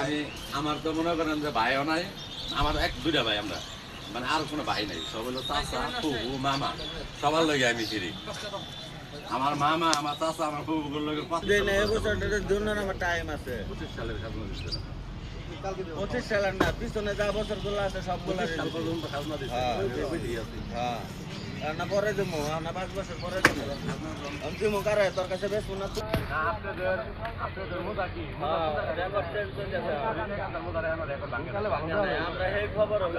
আমি আমার তো মনে করেন যে ভাইও নাই আমার এক দুইটা ভাই আমরা। মানে আর কোনো ভাই নাই সব হলো চাচা মামা সবার লগে আমি ফিরি। আমার মামা আমার চাচা আমার ফুফুগুলোর লগে পাঁচ যে না এবছরটার জন্য আমার টাইম আছে। পঁচিশ সালের না। পঁচিশ সালের না পিছনে যা বছরগুলো আছে সবগুলো হ্যাঁ। হ্যাঁ। না পরে দেবো আর না পাঁচ বছর পরে দেবো আমি দেবো কারে? তোর কাছে বেশ মনে হচ্ছে আমরা এই খবর হলো।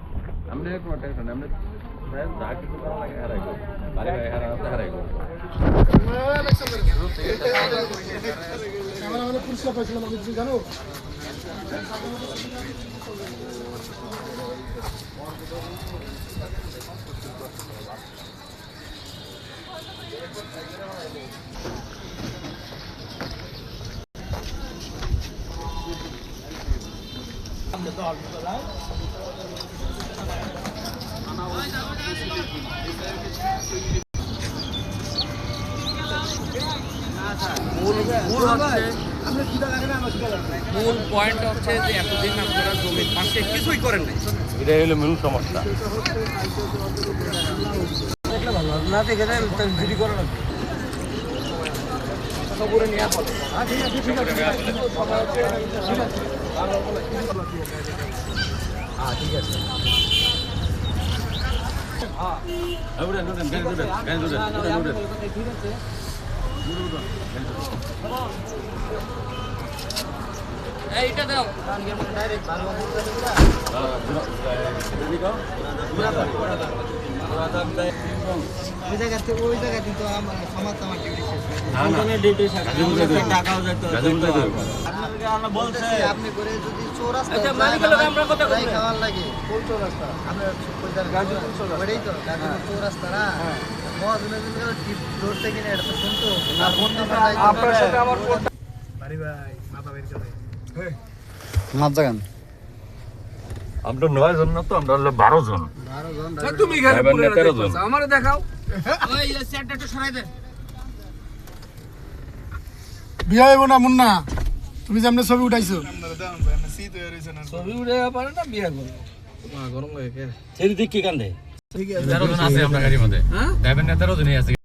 আমার মাইরা লাগবো স্যার আপনারা তো যাইবেন আপনার মিস টেস্টের ব্যাপারে কি করেন যায় সারাটাই করব করা লাগে করে দিই মূল পয়েন্ট হচ্ছে যে এতদিন আপনারা জমির পাশে কিছুই করেন নাই। এটাই হলো মূল সমস্যা। না দেখে যাই যদি করে লাগবে এই উঠেন, উঠেন, এইটা ওই জায়গা আমার আমার ডিউটি শেষ। ডিউটি যেতে আপনি করে যদি চৌরাস্তা আচ্ছা, মালিকের লোক আমরা কথা যাই খাওয়ার লাগে। কোন চৌরাস্তা? আপনার গাজীপুর চৌরাস্তা। ওটাই তো গাজীপুর চৌরাস্তা না? আমার মাপ জাগান আমরা নয় জন না তো আমরা হলো বারো জন। তুমি এখানে তেরো জন। আমারে দেখাও। বিয়া হইব না মুন্না। তুমি যে আমরা ছবি উঠাইছো। ছবি উঠে পারে না বিয়ে করব। গরম লাগে তেরো জন আছে। আমরা গাড়ির মধ্যে। জনই আছে।